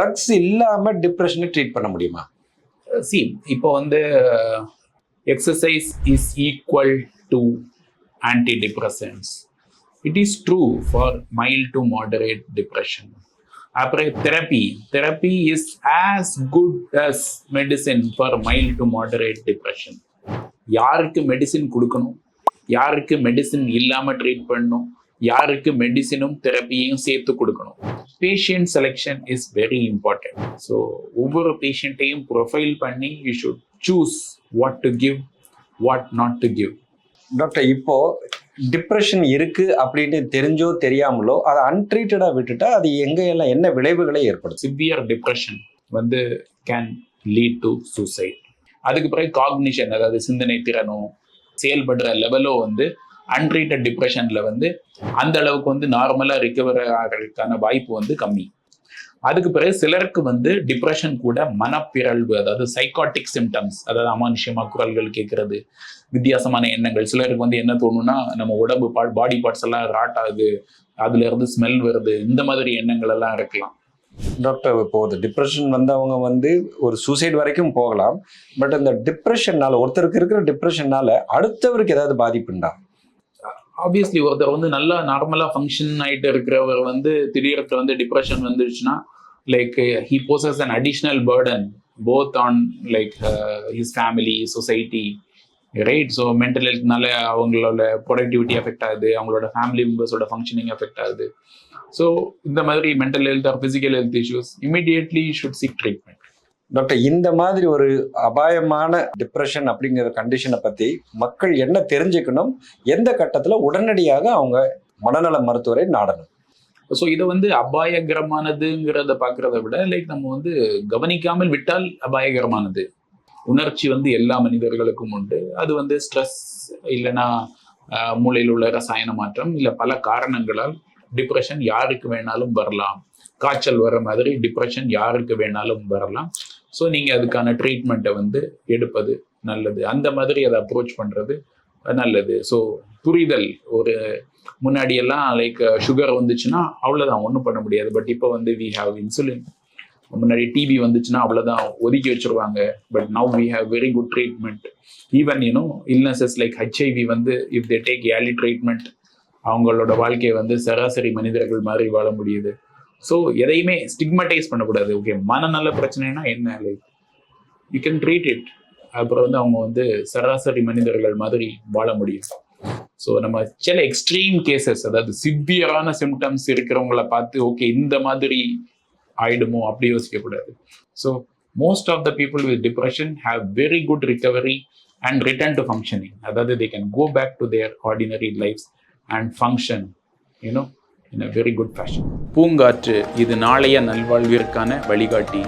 Drugs இல்லாமல் டிப்ரெஷனை treat பண்ண முடியுமா? சி இப்போ வந்து exercise is equal to anti depressions it is true for mild to moderate depression அப்புறம் therapy therapy is as good as medicine for mild to moderate depression யாருக்கு medicine கொடுக்கணும்? யாருக்கு medicine இல்லாமல் ட்ரீட் பண்ணணும்? யாருக்கு மெடிசினும் தெரப்பியையும் சேர்த்து கொடுக்கணும். Patient selection is very important so ஒவ்வொரு பேஷண்ட்டையும் ப்ரொஃபைல் பண்ணி you should choose what to give what not to give doctor இப்போ டிப்ரெஷன் இருக்கு அப்படின்னு தெரிஞ்சோ தெரியாமலோ அதை அன்ட்ரீட்டடா விட்டுட்டா அது எங்க எல்லாம் என்ன விளைவுகளை ஏற்படுத்தும்? சிவியர் டிப்ரெஷன் வந்து கேன் லீட் டு சூசைட் அதுக்கு பிறகு காக்னிஷன் அதாவது சிந்தனை திறனோ செயல்படுற லெவலோ வந்து அன்ட்ரீட்டட் டிப்ரெஷனில் வந்து அந்த அளவுக்கு வந்து நார்மலாக ரிகவர் ஆகிறதுக்கான வாய்ப்பு வந்து கம்மி. அதுக்கு பிறகு சிலருக்கு வந்து டிப்ரெஷன் கூட மனப்பிறழ்வு அதாவது சைக்காட்டிக் சிம்டம்ஸ் அதாவது அமானுஷ்யமா குரல்கள் கேட்கறது வித்தியாசமான எண்ணங்கள். சிலருக்கு வந்து என்ன தோணும்னா நம்ம உடம்பு பாடி பார்ட்ஸ் எல்லாம் ராட் ஆகுது அதுல இருந்து ஸ்மெல் வருது இந்த மாதிரி எண்ணங்கள் எல்லாம் இருக்கலாம். டாக்டர் இப்போ ஒரு டிப்ரெஷன் வந்தவங்க வந்து ஒரு சூசைட் வரைக்கும் போகலாம் பட் அந்த டிப்ரெஷன்னால ஒருத்தருக்கு இருக்கிற டிப்ரெஷன்னால அடுத்தவருக்கு ஏதாவது பாதிப்புண்டா? ஆப்வியஸ்லி ஒருத்தர் வந்து நல்லா நார்மலாக ஃபங்க்ஷன் ஆயிட்டு இருக்கிறவர் வந்து திடீர்த்து வந்து டிப்ரெஷன் வந்துருச்சுன்னா like he poses an additional burden both on like his family society right so mental ஹெல்த்னால அவங்களோட ப்ரொடக்டிவிட்டி எஃபெக்ட் ஆகுது அவங்களோட ஃபேமிலி மெம்பர்ஸோட ஃபங்க்ஷனிங் எஃபெக்ட் ஆகுது. ஸோ இந்த மாதிரி mental health or physical health issues immediately should seek treatment doctor இந்த மாதிரி ஒரு அபாயமான டிப்ரெஷன் அப்படிங்கிற கண்டிஷனை பற்றி மக்கள் என்ன தெரிஞ்சுக்கணும் எந்த கட்டத்தில் உடனடியாக அவங்க மனநல மருத்துவரை நாடணும்? ஸோ இதை வந்து அபாயகரமானதுங்கிறத பார்க்கறத விட லைக் நம்ம வந்து கவனிக்காமல் விட்டால் அபாயகரமானது. உணர்ச்சி வந்து எல்லா மனிதர்களுக்கும் உண்டு. அது வந்து ஸ்ட்ரெஸ் இல்லைன்னா மூளையில் உள்ள ரசாயன மாற்றம் இல்லை பல காரணங்களால் டிப்ரெஷன் யாருக்கு வேணாலும் வரலாம். காய்ச்சல் வர மாதிரி டிப்ரெஷன் யாருக்கு வேணாலும் வரலாம். ஸோ நீங்கள் அதுக்கான ட்ரீட்மெண்ட்டை வந்து எடுப்பது நல்லது. அந்த மாதிரி அதை அப்ரோச் பண்ணுறது நல்லது. ஸோ புரிதல். ஒரு முன்னாடியெல்லாம் லைக் சுகர் வந்துச்சுன்னா அவ்வளோதான் ஒன்றும் பண்ண முடியாது. பட் இப்போ வந்து வி ஹாவ் இன்சுலின் முன்னாடி டிபி வந்துச்சுன்னா அவ்வளோதான் ஒதுக்கி வச்சிருவாங்க. But now we have very good treatment even you know illnesses like HIV வந்து if they take early treatment அவங்களோட வாழ்க்கையை வந்து சராசரி மனிதர்கள் மாதிரி வாழ முடியுது. ஸோ எதையுமே ஸ்டிக்மடைஸ் பண்ணக்கூடாது. ஓகே மனநல பிரச்சனைனா என்ன? Like you can treat it அப்புறம் வந்து அவங்க வந்து சராசரி மனிதர்கள் மாதிரி வாழ முடியும். ஸோ நம்ம சில எக்ஸ்ட்ரீம் கேசஸ் அதாவது சிவியரான சிம்டம்ஸ் இருக்கிறவங்கள பார்த்து ஓகே இந்த மாதிரி ஆயிடுமோ? அப்படி யோசிக்கக்கூடாது. So most of the people with depression have very good recovery and return to functioning அதாவது they can go back to their ordinary lifes and function you know in a very good fashion பூங்காற்று இது நாளைய நல்வாழ்விற்கான வழிகாட்டி.